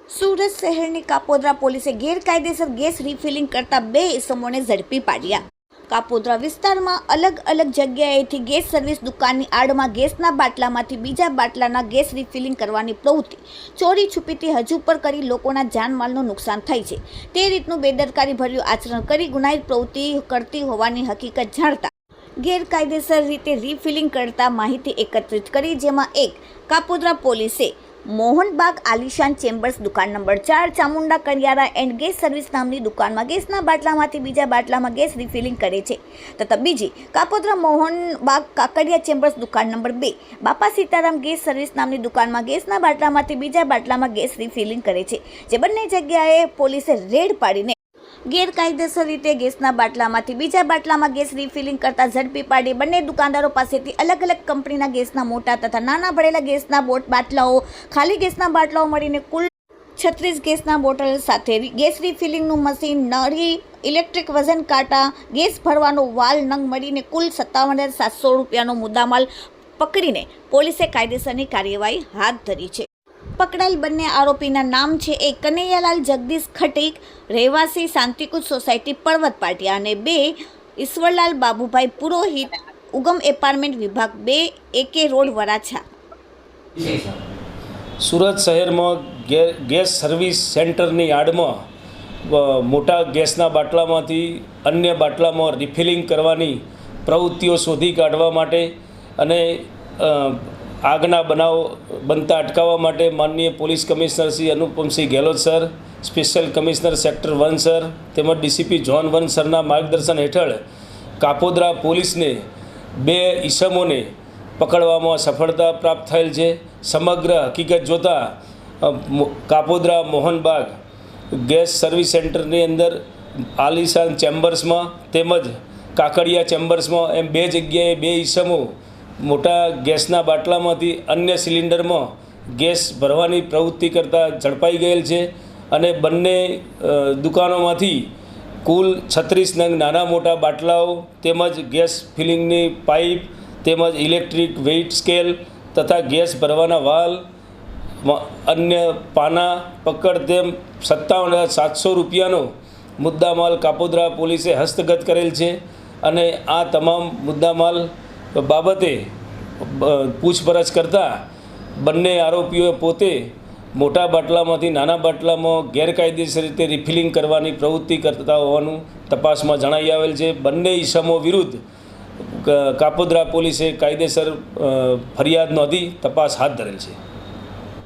સુરત શહેરની કાપોદ્રા પોલીસે ગેરકાયદેસર ગેસ રિફિલિંગ કરતા બે ઇસમોને ઝડપી પાડ્યા. કાપોદ્રા વિસ્તારમાં અલગ અલગ જગ્યાએથી ગેસ સર્વિસ દુકાનની આડમાં ગેસના બાટલામાંથી બીજા બાટલાના ગેસ રિફિલિંગ કરવાની પ્રવૃત્તિ ચોરી છુપીથી હજુ પર કરી લોકોના જાનમાલનું નુકસાન થાય છે. તે રીતનું બેદરકારી ભર્યું આચરણ કરી ગુનાહિત પ્રવૃત્તિ કરતી હોવાની હકીકત જાણતા ગેરકાયદેસર રીતે રિફિલિંગ કરતા માહિતી એકત્રિત કરી, જેમાં એક, કાપોદ્રા પોલીસે મોહનબાગ આલિશાન ચેમ્બર્સ દુકાન નંબર ચાર, ચામુંડા કરિયારા એન્ડ ગેસ સર્વિસ નામની દુકાનમાં ગેસના બાટલામાંથી બીજા બાટલામાં ગેસ રિફિલિંગ કરે છે. તથા બીજી, કાપોદ્રા મોહનબાગ કાકડિયા ચેમ્બર્સ દુકાન નંબર બે, બાપા સીતારામ ગેસ સર્વિસ નામની દુકાનમાં ગેસના બાટલામાંથી બીજા બાટલામાં ગેસ રિફિલિંગ કરે છે, જે બંને જગ્યાએ પોલીસે રેડ પાડીને ગેરકાયદેસર રીતે ગેસના બાટલામાંથી બીજા બાટલામાં ગેસ રિફિલિંગ કરતા ઝડપી પાડી બંને દુકાનદારો પાસેથી અલગ અલગ કંપનીના ગેસના મોટા તથા નાના ભરેલા ગેસના બોટ બાટલાઓ, ખાલી ગેસના બાટલાઓ મળીને કુલ છત્રીસ ગેસના બોટલ સાથે ગેસ રિફિલિંગનું મશીન, નળી, ઇલેક્ટ્રિક વજન કાંટા, ગેસ ભરવાનો વાલ, નંગ મળીને કુલ સત્તાવન હજાર સાતસો રૂપિયાનો મુદ્દામાલ પકડીને પોલીસે કાયદેસરની કાર્યવાહી હાથ ધરી છે. પકડાયેલ બંને આરોપીના નામ છે એક કનૈયાલાલ, જગદીશ ખટીક, રહેવાસી શાંતિકુંજ સોસાયટી, પર્વત પાટિયા અને બે, ઈશ્વરલાલ બાબુભાઈ પુરોહિત, ઉગમ એપાર્ટમેન્ટ વિભાગ બે, એકે રોડ વરાછા. સુરત શહેરમાં ગેસ સર્વિસ સેન્ટરની આડમાં મોટા ગેસના બાટલામાંથી અન્ય બાટલામાં રિફિલિંગ કરવાની પ્રવૃત્તિઓ શોધી કાઢવા માટે અને આગના બનાવો બનતા અટકાવવા માટે માનનીય police commissioner Shri Anupamsinh Gehlot sir, special commissioner sector one sir, તેમજ ડીસીપી જોન વન સરના માર્ગદર્શન હેઠળ કાપોદ્રા પોલીસને બે ઈસમોને પકડવામાં સફળતા પ્રાપ્ત થયેલ છે. સમગ્ર હકીકત જોતાં કાપોદ્રા મોહનબાગ ગેસ સર્વિસ સેન્ટરની અંદર આલિશાન ચેમ્બર્સમાં તેમજ કાકડિયા ચેમ્બર્સમાં એમ બે જગ્યાએ બે ઈસમો મોટા ગેસના બાટલામાંથી અન્ય સિલિન્ડરમાં ગેસ ભરવાની પ્રવૃત્તિ કરતાં ઝડપાઈ ગયેલ છે અને બંને દુકાનોમાંથી કુલ છત્રીસ નંગ નાના મોટા બાટલાઓ તેમજ ગેસ ફિલિંગની પાઇપ તેમજ ઇલેક્ટ્રિક વેઇટ સ્કેલ તથા ગેસ ભરવાના વાલ અન્ય પાના, પકડ તેમ સત્તાવન હજાર સાતસો રૂપિયાનો મુદ્દામાલ કાપોદ્રા પોલીસે હસ્તગત કરેલ છે અને આ તમામ મુદ્દામાલ બાબતે પૂછપરછ કરતાં બંને આરોપીઓએ પોતે મોટા બાટલામાંથી નાના બાટલામાં ગેરકાયદેસર રીતે રિફિલિંગ કરવાની પ્રવૃત્તિ કરતા હોવાનું તપાસમાં જણાઈ આવેલ છે. બંને ઈસમો વિરુદ્ધ કાપોદ્રા પોલીસે કાયદેસર ફરિયાદ નોંધી તપાસ હાથ ધરેલ છે.